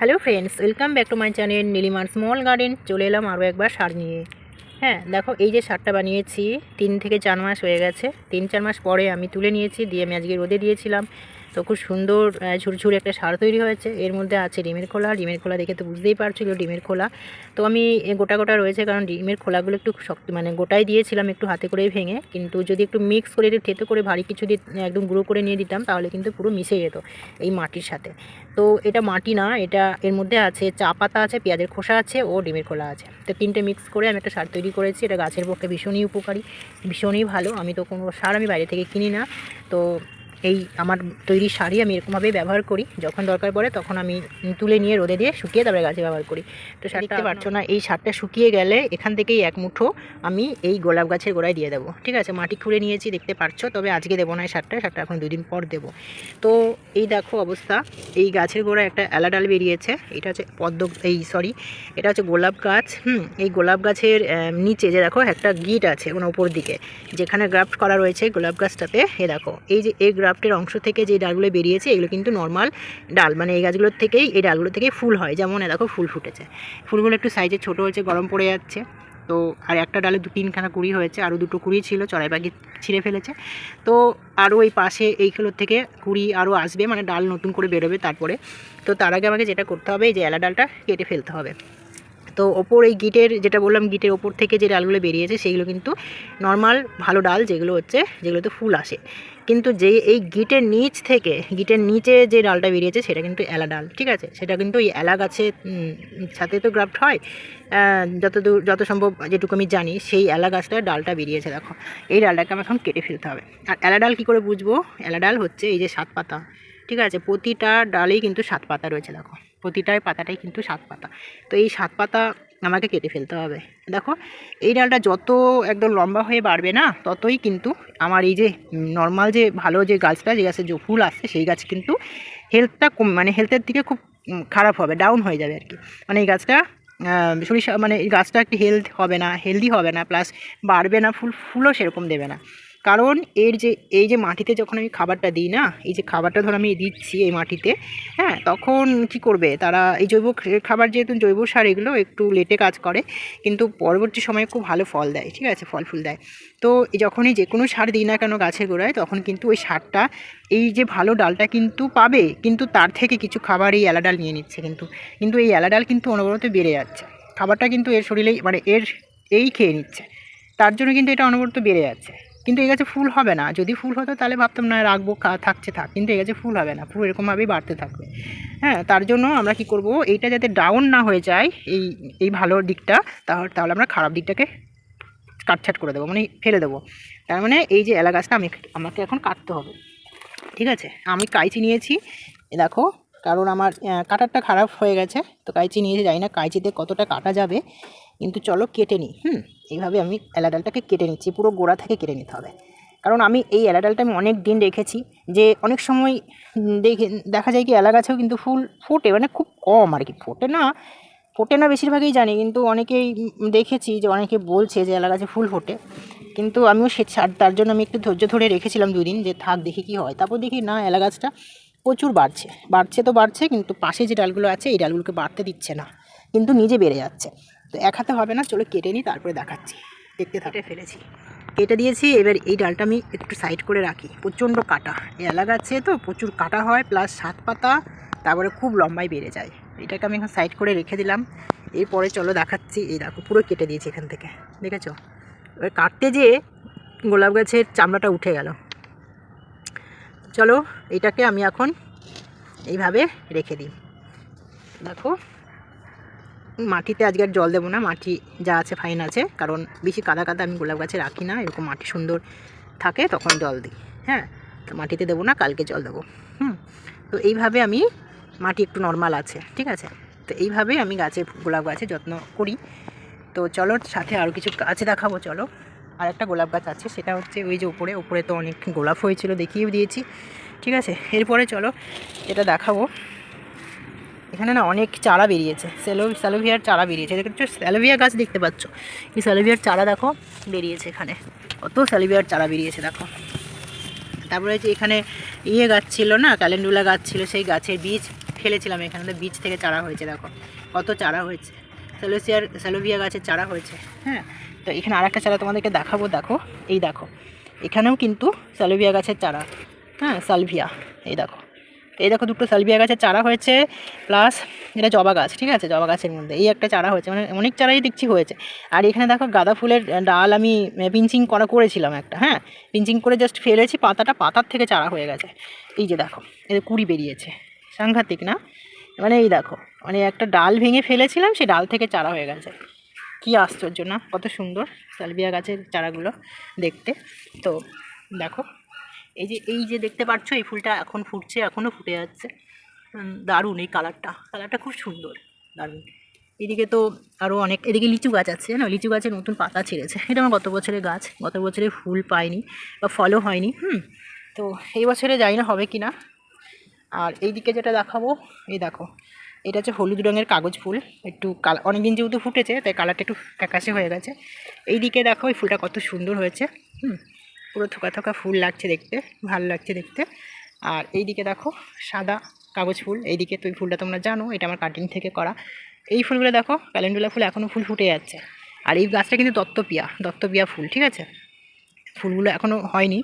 Hello friends welcome back to my channel নীলিমার small garden চলে এলাম আরও একবার সার নিয়ে। হ্যাঁ দেখো, এই যে সারটা বানিয়েছি, তিন থেকে চার মাস হয়ে গেছে। তিন চার মাস পরে আমি তুলে নিয়েছি, দিয়ে আমি আজকে রোদে দিয়েছিলাম। তো খুব সুন্দর ঝুরঝুরে একটা সার তৈরি হয়েছে। এর মধ্যে আছে ডিমের খোলা। ডিমের খোলা দেখে তো বুঝতেই পারছিল ডিমের খোলা। তো আমি গোটা গোটা রয়েছে কারণ ডিমের খোলাগুলো একটু শক্ত মানে গোটাই দিয়েছিলাম একটু হাতে করেই ভেঙে। কিন্তু যদি একটু মিক্স করে একটু থেতো করে ভারী কিছু দিয়ে একদম গুঁড়ো করে নিয়ে দিতাম, তাহলে কিন্তু পুরো মিশে যেত এই মাটির সাথে। তো এটা মাটি না, এটা এর মধ্যে আছে চা পাতা আছে, পেঁয়াজের খোসা আছে ও ডিমের খোলা আছে। তো তিনটে মিক্স করে আমি একটা সার তৈরি করেছি। এটা গাছের পক্ষে ভীষণই উপকারী, ভীষণই ভালো। আমি তো কোনো সার আমি বাইরে থেকে কিনি না। তো এই আমার তৈরি শাড়ি আমি এরকমভাবেই ব্যবহার করি। যখন দরকার পড়ে তখন আমি তুলে নিয়ে রোদে দিয়ে শুকিয়ে তারপরে গাছে ব্যবহার করি। তো সার দেখতে পারছ না। এই সারটা শুকিয়ে গেলে এখান থেকেই এক মুঠো আমি এই গোলাপ গাছের গোড়ায় দিয়ে দেবো। ঠিক আছে? মাটি খুঁড়ে নিয়েছি দেখতে পারছ? তবে আজকে দেবো না এই সারটা সারটা এখন দুদিন পর দেবো। তো এই দেখো অবস্থা। এই গাছের গোড়ায় একটা অ্যালাডাল বেরিয়েছে। এটা হচ্ছে পদ্ম এই সরি এটা হচ্ছে গোলাপ গাছ। হুম এই গোলাপ গাছের নিচে যে দেখো একটা গিট আছে মানে উপর দিকে। যেখানে গ্রাফট করা রয়েছে গোলাপ গাছটাতে। এ দেখো এই যে এই গ্রাফটের অংশ থেকে যে ডালগুলো বেরিয়েছে, এগুলো কিন্তু নর্মাল ডাল। মানে এই গাছগুলোর থেকেই, এই ডালগুলো থেকেই ফুল হয়। যেমন দেখো, ফুল ফুটেছে। ফুলগুলো একটু সাইজে ছোট হয়েছে, গরম পড়ে যাচ্ছে। তো, আর একটা ডালে দু তিনখানা কুড়ি হয়েছে, আরও দুটো কুড়ি ছিল, চড়াই পাখি ছিঁড়ে ফেলেছে। তো, আরও এই পাশে এইগুলোর থেকে কুড়ি আরও আসবে মানে ডাল নতুন করে বেরোবে তারপরে। তো, তার আগে আমাকে যেটা করতে হবে, এই যে এলা ডালটা কেটে ফেলতে হবে। তো, ওপর এই গিটের, যেটা বললাম, গিটের ওপর থেকে যে ডালগুলো বেরিয়েছে সেইগুলো কিন্তু নর্মাল ভালো ডাল, যেগুলো হচ্ছে, যেগুলোতে ফুল আসে। কিন্তু যে এই গিটের নিচ থেকে, গিটের নিচে যে ডালটা বেরিয়েছে সেটা কিন্তু এলা ডাল, ঠিক আছে? সেটা কিন্তু ওই এলা গাছের সাথে তো গ্রাফট হয়। যতদূর, যত সম্ভব যেটুকু আমি জানি, সেই এলা গাছটার ডালটা বেরিয়েছে, দেখো। এই ডালটাকে আমার এখন কেটে ফেলতে হবে। আর এলা ডাল কী করে বুঝব? এলা ডাল হচ্ছে এই যে সাত পাতা, ঠিক আছে? প্রতিটা ডালেই কিন্তু সাত পাতা রয়েছে, দেখো। প্রতিটাই পাতাটাই কিন্তু সাত পাতা। তো এই সাত পাতা আমাকে কেটে ফেলতে হবে। দেখো, এই ডালটা যত একদম লম্বা হয়ে বাড়বে না, ততই কিন্তু আমার এই যে নর্মাল যে ভালো যে গাছটা, যে গাছের যে ফুল আসছে, সেই গাছ কিন্তু হেলথটা কম মানে হেলথের দিকে খুব খারাপ হবে ডাউন হয়ে যাবে আর কি মানে এই গাছটা শরীর মানে এই গাছটা একটি হেলথ হবে না হেলদি হবে না প্লাস বাড়বে না, ফুল ফুলও সেরকম দেবে না। কারণ এর যে, এই যে মাটিতে যখন আমি খাবারটা দিই না, এই যে খাবারটা ধর আমি দিচ্ছি এই মাটিতে হ্যাঁ তখন কি করবে? তারা এই জৈব খাবার যেহেতু জৈব সার এগুলো একটু লেটে কাজ করে, কিন্তু পরবর্তী সময়ে খুব ভালো ফল দেয়, ঠিক আছে, ফল ফুল দেয়। তো যখনই যে কোনো সার দিই না কেন গাছের গোড়ায়, তখন কিন্তু ওই সারটা, এই যে ভালো ডালটা কিন্তু পাবে, কিন্তু তার থেকে কিছু খাবার এই এলা ডাল নিয়ে নিচ্ছে কিন্তু। কিন্তু এই এলা ডাল কিন্তু অনবরত বেড়ে যাচ্ছে। খাবারটা কিন্তু এর শরীরেই মানে এর, এই খেয়ে নিচ্ছে। তার জন্য কিন্তু এটা অনবরত বেড়ে যাচ্ছে। কিন্তু এই গাছে ফুল হবে না। যদি ফুল হতো তাহলে ভাবতাম, না, রাখব থাকছে, থাক। কিন্তু এই গাছে ফুল হবে না। ফুল এরকমভাবেই বাড়তে থাকবে। হ্যাঁ তার জন্য আমরা কি করব, এইটা যাতে ডাউন না হয়ে যায়, এই এই ভালো দিকটা তাহলে তাহলে আমরা খারাপ দিকটাকে কাটছাট করে দেবো মানে ফেলে দেবো। তার মানে এই যে এলা গাছটা, আমি আমাকে এখন কাটতে হবে। ঠিক আছে? আমি কাইচি নিয়েছি দেখো, কারণ আমার কাটারটা খারাপ হয়ে গেছে, তো কাইচি নিয়েছি, জানি না কাইচিতে কতটা কাটা যাবে, কিন্তু চলো কেটে নিই, হুম? এইভাবে আমি এলাডালটাকে কেটে নিচ্ছি, পুরো গোড়া থেকে কেটে নিতে হবে। কারণ আমি এই এলাডালটা আমি অনেক দিন রেখেছি যে অনেক সময় দেখে, দেখা যায় কি এলা গাছেও কিন্তু ফুল ফোটে মানে খুব কম আর কি। ফোটে না ফোটে না বেশিরভাগই জানি, কিন্তু অনেকেই দেখেছি যে অনেকে বলছে যে এলা গাছে ফুল ফোটে। কিন্তু আমিও সে তার জন্য আমি একটু ধৈর্য ধরে রেখেছিলাম দুদিন যে থাক দেখি কি হয়। তারপর দেখি না এলা গাছটা প্রচুর বাড়ছে। বাড়ছে তো বাড়ছে, কিন্তু পাশে যে ডালগুলো আছে, এই ডালগুলোকে বাড়তে দিচ্ছে না। কিন্তু নিজে বেড়ে যাচ্ছে। তো এক হাতে হবে না, চলো কেটে নিই, তারপরে দেখাচ্ছি। দেখতে থাকে। ফেলেছি। কেটে দিয়েছি, এবার এই ডালটা আমি একটু সাইড করে রাখি। প্রচণ্ড কাটা। এলা গাছে তো, প্রচুর কাটা হয় প্লাস সাত পাতা, তারপরে খুব লম্বায় বেড়ে যায়। এটাকে আমি এখন সাইড করে রেখে দিলাম। এরপরে চলো দেখাচ্ছি, এই দেখো, পুরো কেটে দিয়েছি এখান থেকে। দেখেছ? এবার কাটতে যেয়ে গোলাপ গাছের চামড়াটা উঠে গেল। চলো, এটাকে আমি এখন এইভাবে রেখে দিই। দেখো মাটিতে আজকে আর জল দেবো না, মাটি যা আছে ফাইন আছে, কারণ বেশি কাদা কাদা আমি গোলাপ গাছে রাখি না, এরকম মাটি সুন্দর থাকে, তখন জল দিই হ্যাঁ? তো মাটিতে দেবো না, কালকে জল দেবো, হুম? তো এইভাবে আমি মাটি একটু নর্মাল আছে, ঠিক আছে? তো এইভাবে আমি গাছে গোলাপ গাছে যত্ন করি। তো চলো, সাথে আরও কিছু গাছ দেখাবো, চলো। আর একটা গোলাপ গাছ আছে, সেটা হচ্ছে ওই যে উপরে উপরে তো অনেক গোলাপ হয়েছিল, দেখিয়েও দিয়েছি, ঠিক আছে? এরপরে চলো, এটা দেখাবো। এখানে না অনেক চারা বেরিয়েছে। সেলো স্যালোভিয়ার চারা বেরিয়েছে। দেখছ স্যালোভিয়া গাছ দেখতে পাচ্ছ? এই স্যালোভিয়ার চারা দেখো, বেরিয়েছে এখানে। কত স্যালোভিয়ার চারা বেরিয়েছে, দেখো। তারপরে যে এখানে ইয়ে গাছ ছিল না, ক্যালেন্ডুলা গাছ ছিল, সেই গাছের বীজ ফেলেছিলাম এখানে। বীজ থেকে চারা হয়েছে, দেখো। কত চারা হয়েছে। স্যালোসিয়ার স্যালোভিয়া গাছের চারা হয়েছে হ্যাঁ? তো এখানে আর একটা চারা তোমাদেরকে দেখাবো, দেখো। এই দেখো, এখানেও কিন্তু স্যালোভিয়া গাছের চারা হ্যাঁ? সালভিয়া, এই দেখো। এই দেখো দুটো সালভিয়া গাছের চারা হয়েছে প্লাস এটা জবা গাছ, ঠিক আছে? জবা গাছের মধ্যে। এই একটা চারা হয়েছে মানে অনেক চারাই দেখছি হয়েছে। আর এখানে দেখো গাঁদা ফুলের ডাল আমি পিঞ্চিং করা করেছিলাম একটা হ্যাঁ? পিঞ্চিং করে জাস্ট ফেলেছি, পাতাটা পাতার থেকে চারা হয়ে গেছে। এই যে দেখো, এদের কুড়ি বেরিয়েছে। সাংঘাতিক, না? মানে এই দেখো মানে একটা ডাল ভেঙে ফেলেছিলাম সেই ডাল থেকে চারা হয়ে গেছে। কি আশ্চর্য, না? কত সুন্দর সালভিয়া গাছের চারাগুলো দেখতে। তো দেখো এই যে এই যে দেখতে পাচ্ছ, এই ফুলটা এখন ফুটছে এখনও ফুটে যাচ্ছে। দারুণ এই কালারটা। কালারটা খুব সুন্দর, দারুণ। এদিকে তো আরও অনেক, এদিকে লিচু গাছ আছে না লিচু গাছে নতুন পাতা ছেড়েছে। এটা আমার গত বছরের গাছ, গত বছরে ফুল পাইনি বা ফলও হয়নি, হুম? তো এই বছরে জানি না হবে কি না আর এইদিকে যেটা দেখাবো, এই দেখো, এটা হচ্ছে হলুদ রঙের কাগজ ফুল। একটু কালা, অনেকদিন যেহেতু ফুটেছে, তাই কালারটা একটু ফ্যাকাশে হয়ে গেছে। এইদিকে দেখো, এই ফুলটা কত সুন্দর হয়েছে, হুম? পুরো থোকা থোকা ফুল লাগছে দেখতে, ভালো লাগছে দেখতে। আর এইদিকে দেখো সাদা কাগজ ফুল, এইদিকে তো এই ফুলটা তোমরা জানো, এটা আমার কাটিং থেকে করা। এই ফুলগুলো দেখো, ক্যালেন্ডুলা ফুল এখনও ফুল ফুটে যাচ্ছে। আর এই গাছটা কিন্তু দত্তপিয়া দত্তপিয়া ফুল, ঠিক আছে? ফুলগুলো এখনও হয়নি।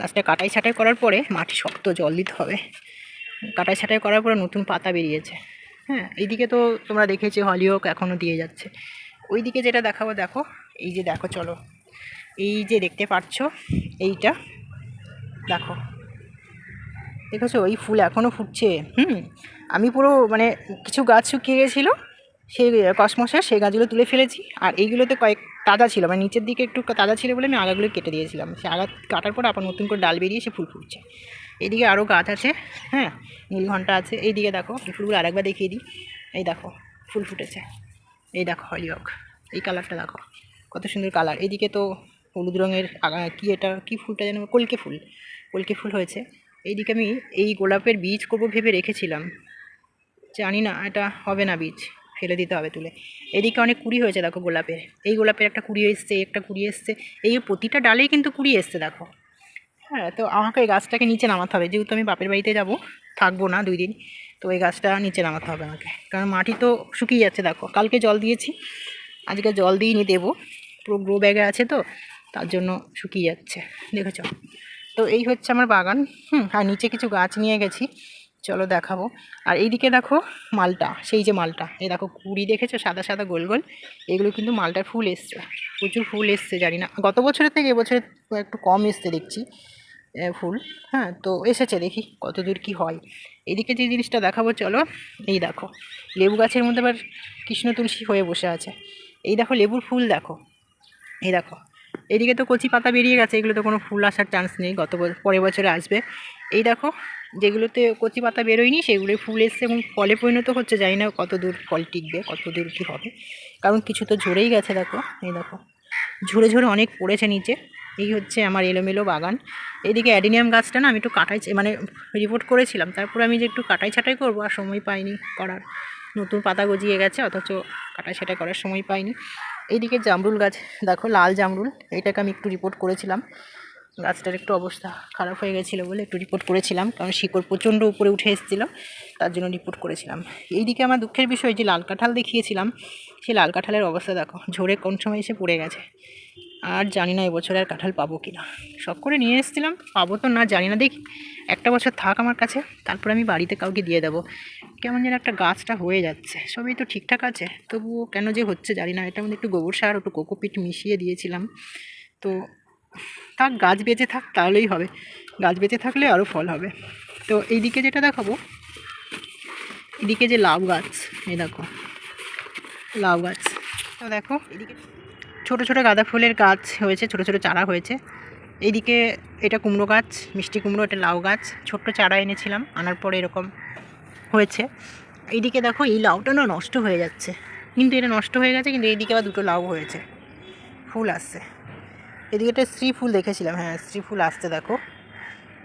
গাছটা কাটাই ছাটাই করার পরে মাটি শক্ত, জল দিতে হবে। কাটাই ছাটাই করার পরে নতুন পাতা বেরিয়েছে। হ্যাঁ এইদিকে তো তোমরা দেখেছি হলিওক এখনও দিয়ে যাচ্ছে। ওইদিকে যেটা দেখাবো, দেখো, এই যে দেখো, চলো। এই যে দেখতে পাচ্ছ, এইটা, দেখো। দেখেছ? ওই ফুল এখনও ফুটছে। হুম, আমি পুরো মানে কিছু গাছ শুকিয়ে গেছিল, সেই কসমসের সেই গাছগুলো তুলে ফেলেছি। আর এইগুলোতে কয়েক তাজা ছিল মানে নিচের দিকে একটু তাজা ছিল বলে আমি আগাগুলো কেটে দিয়েছিলাম। সে আগা কাটার পর আবার নতুন করে ডাল বেরিয়ে সে ফুল ফুটছে। এইদিকে আরও গাছ আছে হ্যাঁ নীলঘণ্টা আছে। এইদিকে দেখো, এই ফুলগুলো আরেকবার দেখিয়ে দিই। এই দেখো, ফুল ফুটেছে। এই দেখো হলিওক এই কালারটা দেখো, কত সুন্দর কালার। এদিকে তো হলুদ রঙের কি এটা, কি ফুলটা যেন, কলকে ফুল কলকে ফুল হয়েছে। এইদিকে আমি এই গোলাপের বীজ করব ভেবে রেখেছিলাম। জানি না, এটা হবে না বীজ, ফেলে দিতে হবে তুলে। এদিকে অনেক কুড়ি হয়েছে, দেখো গোলাপের। এই গোলাপের একটা কুড়ি এসছে, একটা কুড়ি এসছে। এই প্রতিটা ডালেই কিন্তু কুড়ি এসছে, দেখো। হ্যাঁ তো আমাকে এই গাছটাকে নিচে নামাতে হবে। যেহেতু আমি বাপের বাড়িতে যাব, থাকব না দুই দিন, তো এই গাছটা নিচে নামাতে হবে আমাকে। কারণ মাটি তো শুকিয়ে যাচ্ছে, দেখো। কালকে জল দিয়েছি, আজকে জল দিইনি, দেবো। পুরো গ্রো ব্যাগে আছে তো তার জন্য শুকিয়ে যাচ্ছে। দেখেছ? তো এই হচ্ছে আমার বাগান। হুম, আর নিচে কিছু গাছ নিয়ে গেছি। চলো দেখাবো। আর এইদিকে দেখো মালটা, সেই যে মালটা। এই দেখো কুড়ি দেখেছ? সাদা সাদা, গোল গোল। এগুলো কিন্তু মালটার ফুল এসছে। প্রচুর ফুল এসছে, জানি না। গত বছরের থেকে এবছরে একটু কম এসছে দেখছি ফুল। হ্যাঁ তো এসেছে দেখি কত দূর কী হয়। এদিকে যে জিনিসটা দেখাবো, চলো। এই দেখো, লেবু গাছের মধ্যে আবার কৃষ্ণ তুলসী হয়ে বসে আছে। এই দেখো লেবুর ফুল, দেখো। এই দেখো এদিকে তো কচি পাতা বেরিয়ে গেছে এগুলো তো কোনো ফুল আসার চান্স নেই, গত পরের বছরে আসবে। এই দেখো, যেগুলোতে কচি পাতা বেরোয়নি সেগুলোই ফুল এসছে এবং ফলে পরিণত হচ্ছে, জানি না কত দূর ফল টিকবে, কত দূর কী হবে। কারণ কিছু তো ঝরেই গেছে, দেখো, এই দেখো। ঝরে ঝরে অনেক পড়েছে নিচে। এই হচ্ছে আমার এলোমেলো বাগান। এদিকে অ্যাডিনিয়াম গাছটা না আমি একটু কাটাই মানে রিপোর্ট করেছিলাম, তারপরে আমি যে একটু কাটাই ছাটাই করব, আর সময় পাইনি করার। নতুন পাতা গজিয়ে গেছে, অথচ কাটাই ছাটাই করার সময় পাইনি। এইদিকে জামরুল গাছ, দেখো লাল জামরুল, এইটাকে আমি একটু রিপোর্ট করেছিলাম। গাছটার একটু অবস্থা খারাপ হয়ে গেছিল বলে একটু রিপোর্ট করেছিলাম, কারণ শিকড় প্রচণ্ড উপরে উঠে এসেছিল, তার জন্য রিপোর্ট করেছিলাম। এইদিকে আমার দুঃখের বিষয় যে লাল কাঁঠাল দেখিয়েছিলাম, সেই লাল কাঁঠালের অবস্থা দেখো, ঝরে কোন সময় এসে পড়ে গেছে। আর জানি না এবছরে আর কাঁঠাল পাবো কি না সব করে নিয়ে এসেছিলাম, পাবো তো না, জানি না, দেখি। একটা বছর থাক আমার কাছে, তারপর আমি বাড়িতে কাউকে দিয়ে দেবো। কেমন যেন একটা গাছটা হয়ে যাচ্ছে, সবই তো ঠিকঠাক আছে, তবুও কেন যে হচ্ছে জানি না, এটার মধ্যে একটু গোবর সার, একটু কোকোপিট মিশিয়ে দিয়েছিলাম। তো থাক, গাছ বেঁচে থাক, তাহলেই হবে। গাছ বেঁচে থাকলে আরও ফল হবে। তো এইদিকে যেটা দেখাবো, এদিকে যে লাউ গাছ, এই দেখো, লাউ গাছ। তো দেখো, এদিকে ছোটো ছোটো গাঁদা ফুলের গাছ হয়েছে, ছোটো ছোটো চারা হয়েছে। এইদিকে এটা কুমড়ো গাছ, মিষ্টি কুমড়ো, এটা লাউ গাছ। ছোট্ট চারা এনেছিলাম, আনার পরে এরকম হয়েছে। এইদিকে দেখো, এই লাউটা না নষ্ট হয়ে যাচ্ছে। কিন্তু এটা নষ্ট হয়ে গেছে, কিন্তু এইদিকে আবার দুটো লাউ হয়েছে। ফুল আসছে। এদিকে একটা স্ত্রী ফুল দেখেছিলাম হ্যাঁ স্ত্রী ফুল আসতে দেখো।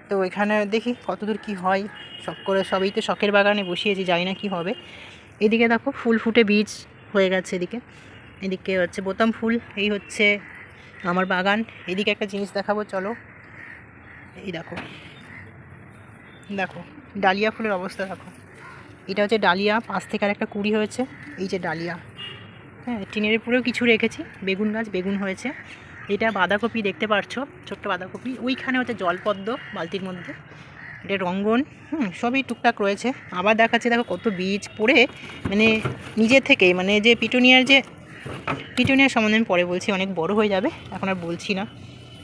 তো এখানে দেখি কতদূর কি হয়। শখ করে, সবই তো শখের বাগানে বসিয়েছি, জানি না কি হবে। এদিকে দেখো, ফুল ফুটে বীজ হয়ে গেছে এদিকে। এদিকে হচ্ছে বোতাম ফুল, এই হচ্ছে আমার বাগান। এদিকে একটা জিনিস দেখাবো, চলো। এই দেখো। দেখো, ডালিয়া ফুলের অবস্থা দেখো। এটা হচ্ছে ডালিয়া পাঁচ থেকে আর একটা কুড়ি হয়েছে। এই যে ডালিয়া। হ্যাঁ টিনের উপরেও কিছু রেখেছি। বেগুন গাছ, বেগুন হয়েছে। এটা বাঁধাকপি, দেখতে পারছ? ছোট্ট বাঁধাকপি। ওইখানে হচ্ছে জলপদ্ম বালতির মধ্যে। এটা রঙ্গন। হুম, সবই টুকটাক রয়েছে। আবার দেখাচ্ছে, দেখো কত বীজ। পড়ে মানে নিজের থেকেই মানে যে পিটুনিয়ার যে পিটুনিয়ার সম্বন্ধে আমি পরে বলছি, অনেক বড় হয়ে যাবে, এখন আর বলছি না।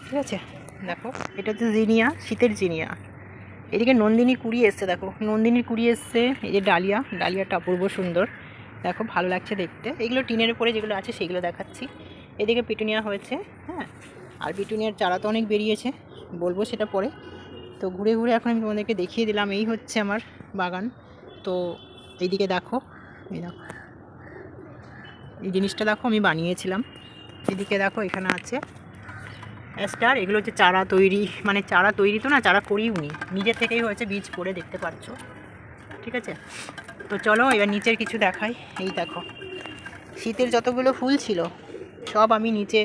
ঠিক আছে? দেখো, এটা হচ্ছে জিনিয়া, শীতের জিনিয়া। এদিকে নন্দিনী কুড়ি এসছে, দেখো। নন্দিনীর কুড়ি এসছে, এই যে ডালিয়া, ডালিয়াটা অপূর্ব সুন্দর। দেখো, ভালো লাগছে দেখতে। এগুলো টিনের উপরে যেগুলো আছে, সেগুলো দেখাচ্ছি। এদিকে পিটুনিয়া হয়েছে হ্যাঁ? আর পিটুনিয়ার চারা তো অনেক বেরিয়েছে, বলব সেটা পরে। তো ঘুরে ঘুরে এখন আমি তোমাদেরকে দেখিয়ে দিলাম, এই হচ্ছে আমার বাগান। তো এইদিকে দেখো, এই দেখো। এই জিনিসটা দেখো আমি বানিয়েছিলাম। এদিকে দেখো এখানে আছে স্টার এগুলো হচ্ছে চারা তৈরি মানে চারা তৈরি তো না, চারা করিও নি। নিজের থেকেই হয়েছে বীজ পড়ে, দেখতে পাচ্ছ। ঠিক আছে? তো চলো এবার নিচের কিছু দেখাই। এই দেখো, শীতের যতগুলো ফুল ছিল, সব আমি নিচে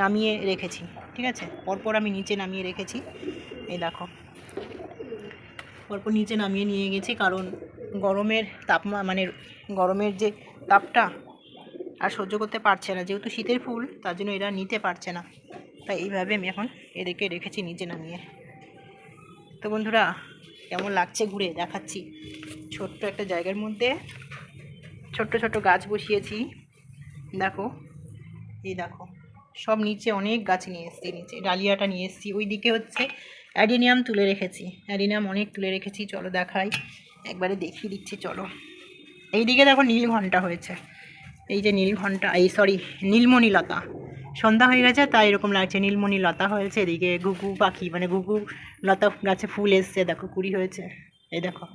নামিয়ে রেখেছি। ঠিক আছে? পরপর আমি নিচে নামিয়ে রেখেছি। এই দেখো, পরপর নিচে নামিয়ে নিয়ে গেছি, কারণ গরমের তাপমা মানে গরমের যে তাপটা আর সহ্য করতে পারছে না। যেহেতু শীতের ফুল, তার জন্য এরা নিতে পারছে না। তাই এইভাবে আমি এখন এদেরকে রেখেছি নিচে নামিয়ে। তো বন্ধুরা, কেমন লাগছে ঘুরে দেখাচ্ছি। ছোট্ট একটা জায়গার মধ্যে ছোট্ট ছোট্ট গাছ বসিয়েছি। দেখো, এই দেখো, সব নিচে অনেক গাছ নিয়ে এসেছি, নিচে ডালিয়াটা নিয়ে এসেছি। ওই দিকে হচ্ছে অ্যাডিনিয়াম তুলে রেখেছি। অ্যাডিনিয়াম অনেক তুলে রেখেছি, চলো দেখাই। একবারে দেখিয়ে দিচ্ছি, চলো। এইদিকে দেখো নীল ঘণ্টা হয়েছে। এই যে নীল ঘণ্টা এই সরি নীলমণি লতা সন্ধ্যা হয়ে গেছে, তাই এরকম লাগছে নীলমণি লতা হয়েছে, এদিকে ঘুঘু পাখি মানে ঘুঘু লতা গাছে ফুল এসছে, দেখো কুড়ি হয়েছে, এই দেখো।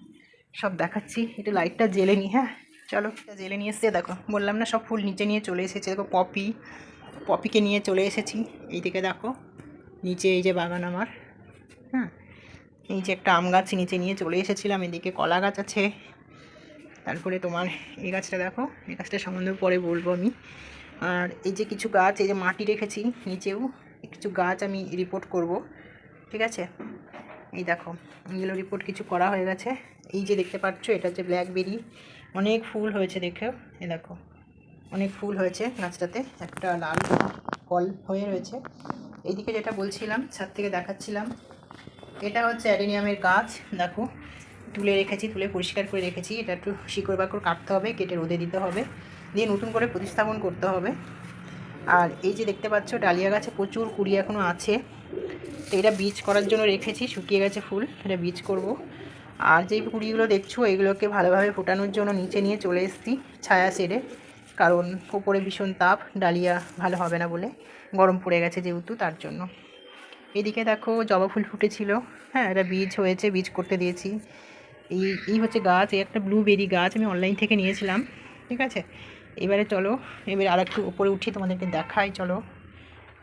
সব দেখাচ্ছি, একটু লাইটটা জেলে নি হ্যাঁ? চলো জেলে নিয়ে এসছে, দেখো, বললাম না সব ফুল নিচে নিয়ে চলে এসেছে, দেখো পপি, পপিকে নিয়ে চলে এসেছি, এইদিকে দেখো, নিচে এই যে বাগান আমার হ্যাঁ? এই যে একটা আম গাছ নিচে নিয়ে চলে এসেছিলাম, এদিকে কলা গাছ আছে তারপরে তোমার এই গাছটা দেখো, এই গাছটা সম্বন্ধে পরে বলব আমি। আর এই যে কিছু গাছ, এই যে মাটি রেখেছি নিচেও, কিছু গাছ আমি রিপোর্ট করব, ঠিক আছে? এই দেখো, এগুলো রিপোর্ট কিছু করা হয়ে গেছে। এই যে দেখতে পাচ্ছ, এটা হচ্ছে ব্ল্যাকবেরি অনেক ফুল হয়েছে দেখেও এ দেখো, অনেক ফুল হয়েছে গাছটাতে, একটা লাল ফল হয়ে রয়েছে। এইদিকে যেটা বলছিলাম, ছাদ থেকে দেখাচ্ছিলাম, এটা হচ্ছে অ্যাডেনিয়ামের গাছ, দেখো। তুলে রেখেছি, তুলে পরিষ্কার করে রেখেছি। এটা একটু শিকড় বাকড় কাটতে হবে, কেটে রোদে দিতে হবে। দিয়ে নতুন করে প্রতিস্থাপন করতে হবে। আর এই যে দেখতে পাচ্ছ, ডালিয়া গাছে প্রচুর কুড়ি এখনও আছে। তো এটা বীজ করার জন্য রেখেছি, শুকিয়ে গেছে ফুল, এটা বীজ করব। আর যেই কুড়িগুলো দেখছ, এগুলোকে ভালোভাবে ফোটানোর জন্য নিচে নিয়ে চলে এসেছি ছায়া সেরে কারণ ওপরে ভীষণ তাপ, ডালিয়া ভালো হবে না বলে গরম পড়ে গেছে যেহেতু, তার জন্য। এদিকে দেখো জবা ফুল ফুটেছিল। হ্যাঁ এটা বীজ হয়েছে, বীজ করতে দিয়েছি। এই এই হচ্ছে গাছ, এই একটা ব্লুবেরি গাছ আমি অনলাইন থেকে নিয়েছিলাম, ঠিক আছে? এবারে চলো, এবারে আর একটু উপরে উঠি, তোমাদেরকে দেখাই, চলো।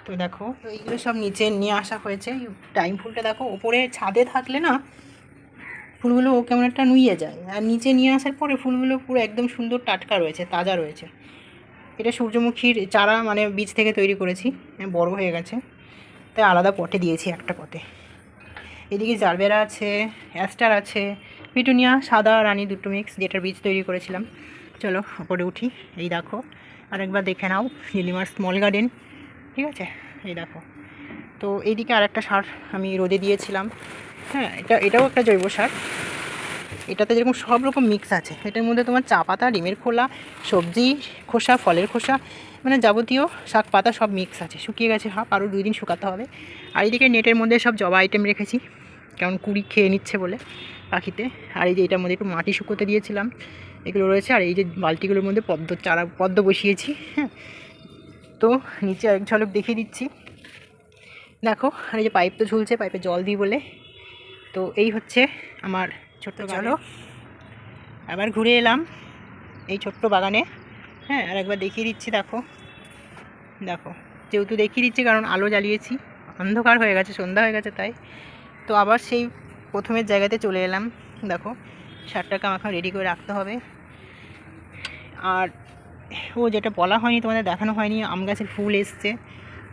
তো দেখো, তো এইগুলো সব নিচে নিয়ে আসা হয়েছে। টাইম ফুলটা দেখো ওপরে ছাদে থাকলে না, ফুলগুলো ও কেমন একটা নুইয়ে যায়। আর নিচে নিয়ে আসার পরে ফুলগুলো পুরো একদম সুন্দর টাটকা রয়েছে, তাজা রয়েছে। এটা সূর্যমুখীর চারা মানে বীজ থেকে তৈরি করেছি বড় হয়ে গেছে। তাই আলাদা পটে দিয়েছি একটা পটে। এদিকে জারবেরা আছে, অ্যাস্টার আছে পিটুনিয়া, সাদা রানী দুটো মিক্স যেটার বীজ তৈরি করেছিলাম। চলো ওপরে উঠি। এই দেখো, আরেকবার দেখে নাও, নীলিমার স্মল গার্ডেন ঠিক আছে? এই দেখো। তো এইদিকে আরেকটা সার আমি রোদে দিয়েছিলাম। হ্যাঁ এটা, এটাও একটা জৈব সার। এটাতে যেরকম সব রকম মিক্স আছে। এটার মধ্যে তোমার চা পাতা, ডিমের খোলা, সবজি, খোসা, ফলের খোসা মানে যাবতীয় শাক পাতা সব মিক্স আছে। শুকিয়ে গেছে হাফ আরও দুই দিন শুকাতে হবে। আর এইদিকে নেটের মধ্যে সব জবা আইটেম রেখেছি। কেমন কুড়ি খেয়ে নিচ্ছে বলে। পাখিতে। আর এই যে এটার মধ্যে একটু মাটি শুকোতে দিয়েছিলাম এগুলো রয়েছে। আর এই যে বালতিগুলোর মধ্যে পদ্ম চারা পদ্ম বসিয়েছি হ্যাঁ। তো নিচে এক ঝলক দেখিয়ে দিচ্ছি। দেখো আর এই যে পাইপ তো ঝুলছে পাইপে জল দিই বলে। তো এই হচ্ছে আমার ছোট্ট চলো। আবার ঘুরে এলাম এই ছোট্ট বাগানে। হ্যাঁ আর একবার দেখিয়ে দিচ্ছি দেখো। দেখো যেহেতু দেখিয়ে দিচ্ছি কারণ আলো জ্বালিয়েছি। অন্ধকার হয়ে গেছে সন্ধ্যা হয়ে গেছে তাই। তো আবার সেই প্রথমের জায়গাতে চলে এলাম। দেখো সারটাকে আমাকে রেডি করে রাখতে হবে। আর ও যেটা বলা হয়নি, তোমাদের দেখানো হয়নি, আম গাছের ফুল এসছে।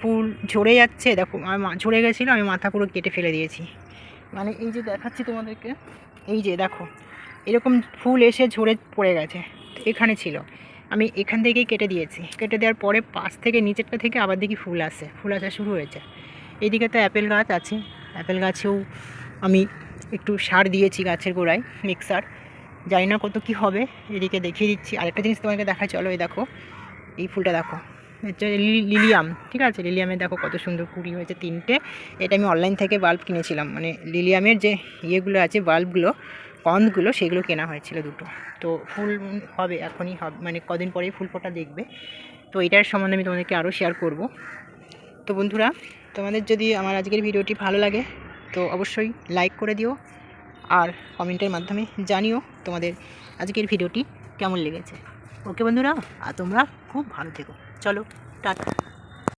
ফুল ঝরে যাচ্ছে, দেখো আমার মা- ঝরে গেছিল, আমি মাথা পুরো কেটে ফেলে দিয়েছি। মানে এই যে দেখাচ্ছি তোমাদেরকে, এই যে দেখো, এরকম ফুল এসে ঝরে পড়ে গেছে, এখানে ছিল। আমি এখান থেকেই কেটে দিয়েছি। কেটে দেওয়ার পরে পাশ থেকে নিচেরটা থেকে আবার দেখি ফুল আসে, ফুল আসা শুরু হয়েছে। এদিকে তো অ্যাপেল গাছ আছে, অ্যাপেল গাছেও আমি একটু সার দিয়েছি গাছের গোড়ায় মিক্সার জানি না কত কি হবে, এদিকে দেখিয়ে দিচ্ছি। আরেকটা জিনিস তোমাকে দেখা চলো এই দেখো, এই ফুলটা দেখো। লিলিয়াম ঠিক আছে? লিলিয়ামের দেখো কত সুন্দর কুড়ি হয়েছে তিনটে। এটা আমি অনলাইন থেকে বাল্ব কিনেছিলাম। মানে লিলিয়ামের যে ইয়েগুলো আছে বাল্বগুলো কন্দগুলো সেগুলো কেনা হয়েছিল দুটো। তো ফুল হবে, এখনই হবে মানে কদিন পরেই ফুল ফোটা দেখবে। তো এটার সম্বন্ধে আমি তোমাদেরকে আরও শেয়ার করব। তো বন্ধুরা, তোমাদের যদি আমার আজকের ভিডিওটি ভালো লাগে তো অবশ্যই লাইক করে দিও আর কমেন্টের মাধ্যমে জানিও তোমাদের আজকের ভিডিওটি কেমন লেগেছে। ওকে বন্ধুরা, আর তোমরা খুব ভালো থেকো। চলো, টাটা।